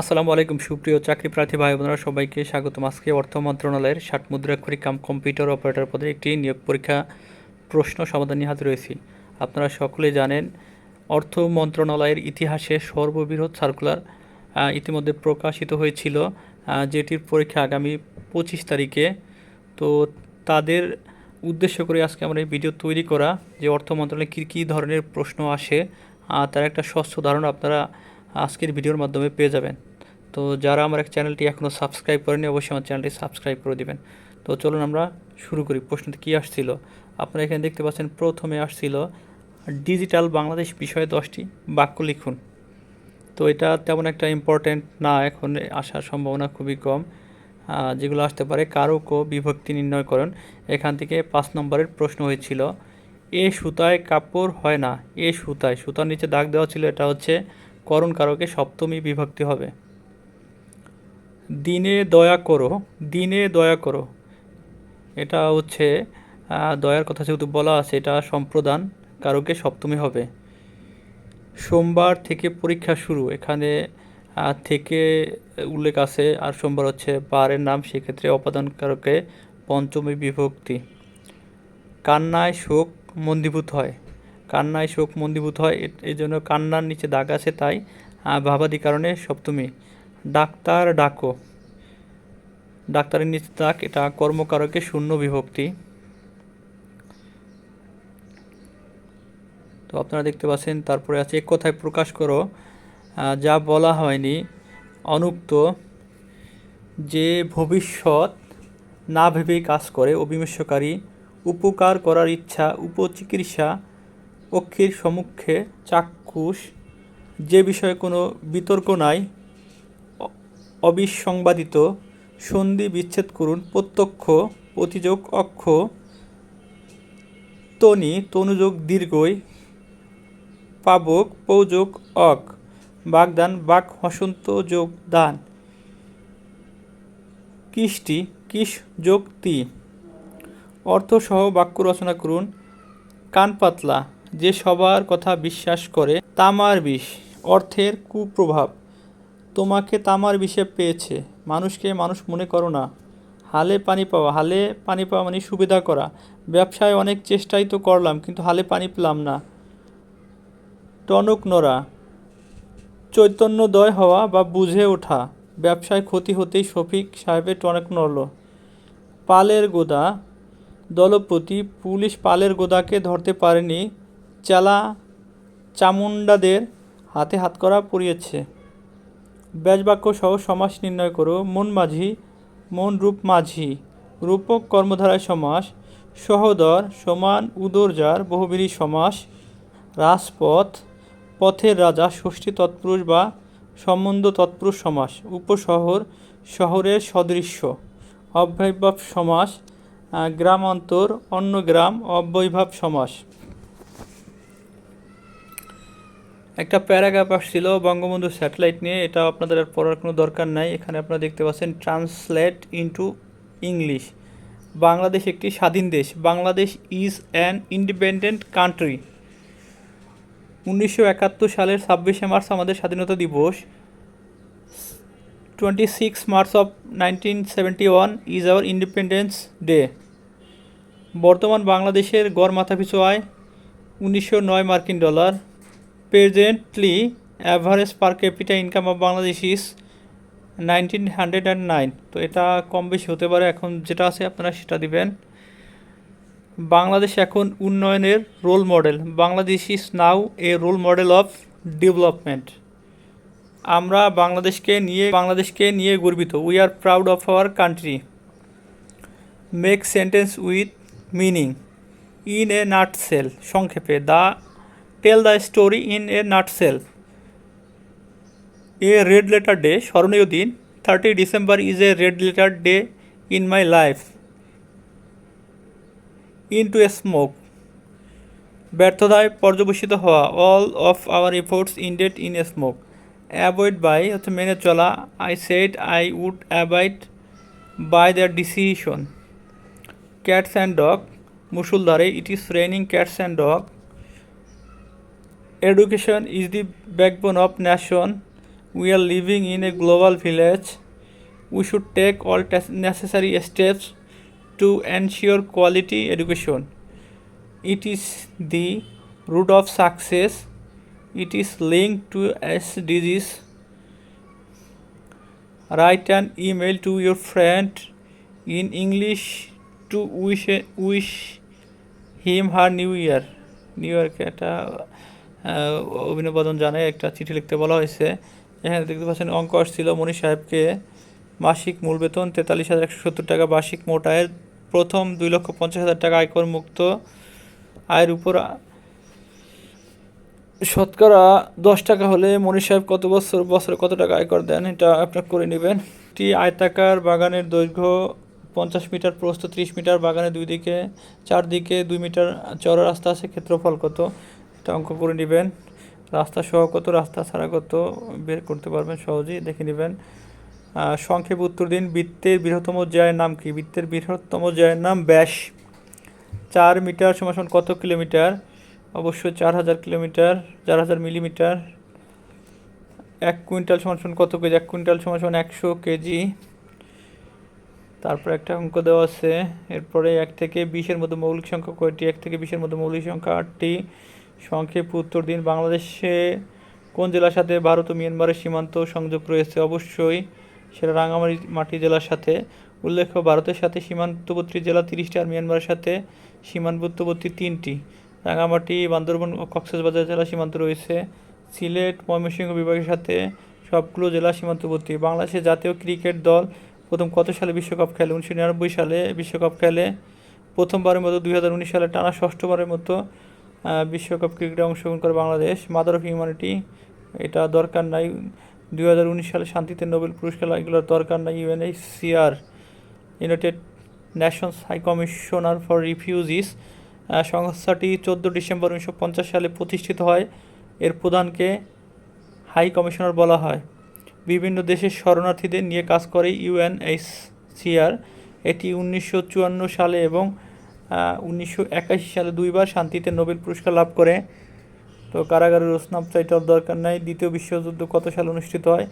আসসালামু আলাইকুম, সুপ্রিয় চাকরি প্রার্থী ভাই বোনেরা সবাইকে স্বাগতম। আজকে অর্থ মন্ত্রণালয়ের ষাট মুদ্রাক্ষরিক কাম কম্পিউটার অপারেটর পদে একটি নিয়োগ পরীক্ষা প্রশ্ন সমাধান নিয়ে হাজির হয়েছি আপনারা সকলে জানেন, অর্থ মন্ত্রণালয়ের ইতিহাসে সর্ববৃহৎ সার্কুলার ইতিমধ্যে প্রকাশিত হয়েছিল যেটির পরীক্ষা আগামী পঁচিশ তারিখে। তো তাদের উদ্দেশ্য করে আজকে আমরা এই ভিডিও তৈরি করা, যে অর্থ মন্ত্রণালয়ে কী কী ধরনের প্রশ্ন আসে তার একটা স্বচ্ছ ধারণা আপনারা আজকের ভিডিওর মাধ্যমে পেয়ে যাবেন। তো যারা আমার এক চ্যানেলটি এখনও সাবস্ক্রাইব করেনি অবশ্যই আমার চ্যানেলটি সাবস্ক্রাইব করে দেবেন। তো চলুন আমরা শুরু করি। প্রশ্নটি কী আসছিল? আপনারা এখানে দেখতে পাচ্ছেন, প্রথমে আসছিল, ডিজিটাল বাংলাদেশ বিষয়ে দশটি বাক্য লিখুন। তো এটা তেমন একটা ইম্পর্ট্যান্ট না, এখন আসার সম্ভাবনা খুবই কম। যেগুলো আসতে পারে, কারক ও বিভক্তি নির্ণয় করেন। এখান থেকে পাঁচ নম্বরের প্রশ্ন হয়েছিল, এ সুতায় কাপড় হয় না? এ সুতায়, সুতার নিচে দাগ দেওয়া ছিল, এটা হচ্ছে করণ কারকে সপ্তমী বিভক্তি হবে। দিনে দয়া করো, দিনে দয়া করো। এটা হচ্ছে দয়ার কথা যেহেতু বলা আছে, এটা সম্প্রদান কারকে সপ্তমী হবে। সোমবার থেকে পরীক্ষা শুরু, এখানে থেকে উল্লেখ আছে, আর সোমবার হচ্ছে বারের নাম, সেক্ষেত্রে অপাদান কারকে পঞ্চমী বিভক্তি। কান্নায় শোক মন্দীভূত হয়। কান্নায় শোক মন্দীভূত হয়। এই জন্য কান্নার নিচে দাগ আছে তাই ভাবাদি কারণে সপ্তমী। ডাক্তার ডাকো। ডাক্তারের নিচে দাগ, এটা কর্মকারকে শূন্য বিভক্তি। তো আপনারা দেখতে পাচ্ছেন, তারপরে আছে, এক কথায় প্রকাশ করো যা বলা হয়নি, অনুক্ত, যে ভবিষ্যৎ না ভেবেই কাজ করে অবিমর্শকারী উপকার করার ইচ্ছা, উপচিকিৎসা অক্ষের সম্মুখে চাক্ষুষ, যে বিষয়ে কোনো বিতর্ক নাই অবিসংবাদিত, সন্ধি বিচ্ছেদ করুন, প্রত্যক্ষ, প্রতিযোগ, অক্ষ, তনি, তনুযোগ, দীর্ঘই, পাবক, পৌযোগ, অক, বাগদান, বাক, হসন্ত, যোগ, দান। কৃষ্টি কিস যোগ, তি। অর্থসহ বাক্য রচনা করুন, কান পাতলা। যে সবার কথা বিশ্বাস করে, তামার বিষ, অর্থের কুপ্রভাব। তোমাকে তামার বিষে পেয়েছে। মানুষকে মানুষ মনে করো না। হালে পানি পাওয়া, হালে পানি পাওয়া মানে সুবিধা করা। ব্যবসায় অনেক চেষ্টাই তো করলাম, কিন্তু হালে পানি পেলাম না। টনক নড়া চৈতন্যদয় হওয়া বা বুঝে ওঠা। ব্যবসায় ক্ষতি হতেই শফিক সাহেবের টনক নড়ল। পালের গোদা, দলপতি পুলিশ পালের গোদাকে ধরতে পারেনি। চেলা চামুন্ডাদের হাতে হাতকড়া পরিয়েছে ব্যাজবাক্য সহ সমাস নির্ণয় করো। মন মাঝি, মন রূপ মাঝি। রূপক কর্মধারায় সমাস। সহদর, সমান উদরজার বহুবিরী সমাস। রাজপথ, পথের রাজা, ষষ্ঠী তৎপুরুষ বা সম্বন্ধ তৎপুরুষ সমাস। উপশহর, শহরের সদৃশ্য। অব্যয়ভাব সমাস। গ্রামান্তর অন্য গ্রাম অব্যয়ভাব সমাস। একটা প্যারাগ্রাফ আসছিল বঙ্গবন্ধু স্যাটেলাইট নিয়ে এটা আপনাদের আর পড়ার কোনো দরকার নাই। এখানে আপনারা দেখতে পাচ্ছেন ট্রান্সলেট ইনটু ইংলিশ। বাংলাদেশ একটি স্বাধীন দেশ। Bangladesh is an independent country. উনিশশো একাত্তর সালের ছাব্বিশে মার্চ আমাদের স্বাধীনতা দিবস। Twenty six March of nineteen seventy one is our independence day. বর্তমান বাংলাদেশের গড় মাথাপিছু আয় উনিশশো নয় মার্কিন dollar. Presently average capita income of Bangladesh is nineteen hundred and nine তো এটা কম বেশি হতে পারে, এখন যেটা আছে আপনারা সেটা দিবেন। বাংলাদেশ এখন উন্নয়নের role model Bangladesh is now a role model of development আমরা বাংলাদেশকে নিয়ে বাংলাদেশকে নিয়ে গর্বিত। We are proud of our country make sentence with meaning in a nutshell সংক্ষেপে the tell the story in a nutshell a red letter day স্মরণীয় দিন thirty December is a red letter day in my life in to a smoke ব্যর্থতায় পর্যবেসিত হওয়া all of our efforts indeed in a smoke avoid by হচ্ছে মেনে চলা I said I would avoid by the decision cats and dog মুসুলধারে it is raining cats and dog education is the backbone of nation. We are living in a global village. We should take all necessary steps to ensure quality education. It is the root of success. It is linked to SDGs. Write an email to your friend in English to wish wish him her new year. New Year, অভিনবদন জানায় একটা চিঠি লিখতে বলা হয়েছে। এখানে দেখতে পাচ্ছেন অঙ্ক আসছিল মনি সাহেবকে মাসিক মূল বেতন তেতাল্লিশ হাজার একশো সত্তর টাকা, বার্ষিক মোট আয়ের প্রথম দুই লক্ষ পঞ্চাশ হাজার টাকা আয়কর মুক্ত আয়ের উপর শতকরা দশ টাকা হলে মনি সাহেব কত বছর, বছরে কত টাকা আয়কর দেন এটা আপনার করে নেবেন। একটি আয়তাকার বাগানের দৈর্ঘ্য পঞ্চাশ মিটার, প্রস্থ ত্রিশ মিটার, বাগানের দুই দিকে, চারদিকে দুই মিটার চওড়া রাস্তা আছে, ক্ষেত্রফল কত? এটা অঙ্ক করে নেবেন। রাস্তা সহ কত, রাস্তা ছাড়া কত বের করতে পারবেন সহজেই, দেখে নেবেন। সংক্ষেপে উত্তর দিন, বৃত্তের বৃহত্তম জয়ের নাম কি? বৃত্তের বৃহত্তম জয়ের নাম ব্যাস। চার মিটার সমান কত কিলোমিটার? অবশ্যই চার হাজার কিলোমিটার, চার হাজার মিলিমিটার। এক কুইন্টাল সমান কত কেজি? এক কুইন্টাল সমান একশো কেজি। তারপর একটা অঙ্ক দেওয়া আছে। এরপরে এক থেকে বিশের মধ্যে মৌলিক সংখ্যা কয়টি? এক থেকে বিশের মধ্যে মৌলিক সংখ্যা আটটি। সংক্ষেপ উত্তর দিন, বাংলাদেশে কোন জেলার সাথে ভারত ও মিয়ানমারের সীমান্ত সংযোগ রয়েছে? অবশ্যই সেটা রাঙামাটি মাটি জেলার সাথে উল্লেখ্য, ভারতের সাথে সীমান্তবর্তী জেলা তিরিশটি আর মিয়ানমারের সাথে সীমান্তবর্তী তিনটি। রাঙামাটি, বান্দরবন ও কক্সবাজার জেলা সীমান্ত রয়েছে। সিলেট, ময়মনসিংহ বিভাগের সাথে সবগুলো জেলা সীমান্তবর্তী। বাংলাদেশের জাতীয় ক্রিকেট দল প্রথম কত সালে বিশ্বকাপ খেলে? উনিশশো নিরানব্বই সালে বিশ্বকাপ খেলে প্রথমবারের মতো দুই সালে টানা ষষ্ঠবারের মতো বিশ্বকাপ ক্রিকেটে অংশগ্রহণ করে বাংলাদেশ। মাদার অফ হিউম্যানিটি, এটা দরকার নাই। দুই হাজার উনিশ সালে শান্তিতে নোবেল পুরস্কার এগুলোর দরকার নাই UNHCR United Nations high commissioner for refugees সংস্থাটি চোদ্দ ডিসেম্বর উনিশশো পঞ্চাশ সালে প্রতিষ্ঠিত হয়। এর প্রধানকে হাই কমিশনার বলা হয়। বিভিন্ন দেশের শরণার্থীদের নিয়ে কাজ করে ইউএনএইচসিআর এটি উনিশশো চুয়ান্ন সালে এবং উনিশশো একাশি সালে দুইবার শান্তিতে নোবেল পুরস্কার লাভ করে। তো কারাগারের রোসনাম চাইটার দরকার নাই। দ্বিতীয় বিশ্বযুদ্ধ কত সালে অনুষ্ঠিত হয়?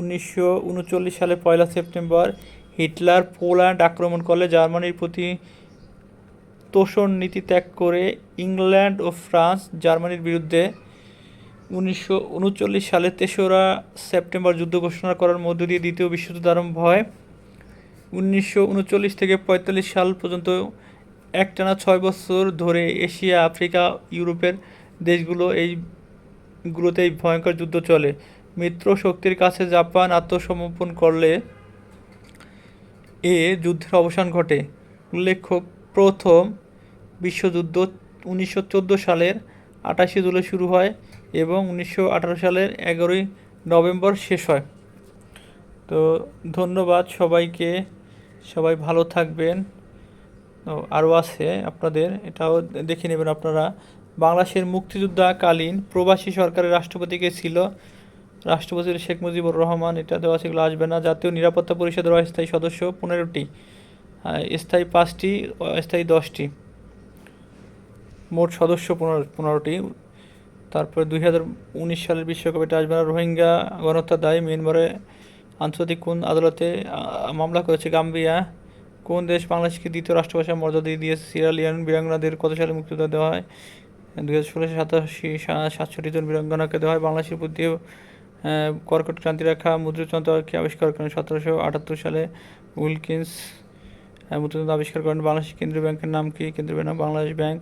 উনিশশো উনচল্লিশ সালে পয়লা সেপ্টেম্বর হিটলার পোল্যান্ড আক্রমণ করলে জার্মানির প্রতি তোষণ নীতি ত্যাগ করে ইংল্যান্ড ও ফ্রান্স জার্মানির বিরুদ্ধে উনিশশো উনচল্লিশ সালে তেসরা সেপ্টেম্বর যুদ্ধ ঘোষণা করার মধ্য দিয়ে দ্বিতীয় বিশ্বযুদ্ধ আরম্ভ হয়। উনিশশো উনচল্লিশ থেকে পঁয়তাল্লিশ সাল পর্যন্ত একটানা ছয় বছর ধরে এশিয়া, আফ্রিকা, ইউরোপের দেশগুলো এইগুলোতে এই ভয়ঙ্কর যুদ্ধ চলে। মিত্র শক্তির কাছে জাপান আত্মসমর্পণ করলে এ যুদ্ধের অবসান ঘটে। উল্লেখ্য, প্রথম বিশ্বযুদ্ধ উনিশশো চোদ্দ সালের আটাশে জুলাই শুরু হয় এবং উনিশশো আঠারো সালের এগারোই নভেম্বর শেষ হয়। তো ধন্যবাদ সবাইকে। সবাই ভালো থাকবেন। আরও আছে আপনাদের, এটাও দেখে নেবেন আপনারা। বাংলাদেশের মুক্তিযোদ্ধাকালীন প্রবাসী সরকারের রাষ্ট্রপতিকে ছিল? রাষ্ট্রপতি শেখ মুজিবুর রহমান, এটা দেওয়া সেগুলো আসবে না। জাতীয় নিরাপত্তা পরিষদের অস্থায়ী সদস্য পনেরোটি স্থায়ী পাঁচটি, অস্থায়ী দশটি। মোট সদস্য পনেরো, পনেরোটি। তারপরে দুই হাজার উনিশ সালের বিশ্বকাপে, এটা আসবে না। রোহিঙ্গা গণহত্যা দায়, মিয়ানমারে আন্তর্জাতিক কোন আদালতে মামলা করেছে গাম্বিয়া। কোন দেশ বাংলাদেশকে দ্বিতীয় রাষ্ট্রভাষার মর্যাদা দিয়েছে? সিরালিয়ান বীরাঙ্গনাদের কত সালে মুক্তিযোদ্ধা দেওয়া হয়? দুই হাজার ষোলো সাতাশি সাতষট্টি জন বীরাঙ্গনাকে দেওয়া হয়। বাংলাদেশের প্রতি কর্কট ক্রান্তি রেখা মুদ্রাযন্ত্রকে আবিষ্কার করেন সতেরোশো আটাত্তর সালে। উইলকিন্স আহ, মুদ্রাযন্ত্র আবিষ্কার করেন বাংলাদেশ কেন্দ্রীয় ব্যাংকের নাম কি? কেন্দ্রীয় ব্যাংক বাংলাদেশ ব্যাংক।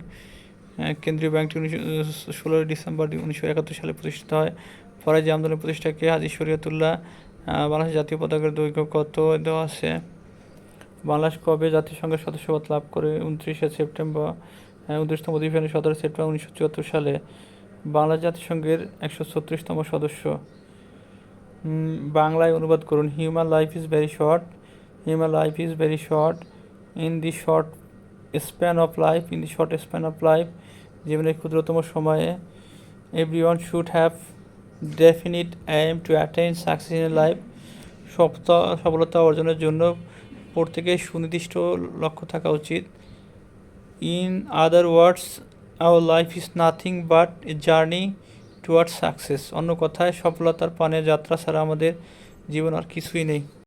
কেন্দ্রীয় ব্যাংকটি উনিশশো ষোলোই ডিসেম্বর উনিশশো একাত্তর সালে প্রতিষ্ঠিত হয়। ফরাজি আন্দোলনের প্রতিষ্ঠাকে হাজি শরীয়তুল্লাহ বাংলাদেশ জাতীয় পতাকার দৈর্ঘ্য কত দেওয়া আছে? বাংলাদেশ কবে জাতিসংঘের সদস্যপদ লাভ করে? উনত্রিশে সেপ্টেম্বর উনত্রিশতম অধিবেশনে সতেরো সেপ্টেম্বর উনিশশো চুয়াত্তর সালে বাংলা জাতিসংঘের একশো ছত্রিশতম সদস্য। বাংলায় অনুবাদ করুন। Human life is very short human life is very short in the short span of life in the short span of life জীবনের ক্ষুদ্রতম সময়ে everyone should have definite aim to attain success in life সফলতা অর্জনের জন্য প্রত্যেকের সুনির্দিষ্ট লক্ষ্য থাকা উচিত। In other words our life is nothing but a journey towards success অন্য কথায়, সফলতার পানে যাত্রা ছাড়া আমাদের জীবন আর কিছুই নেই।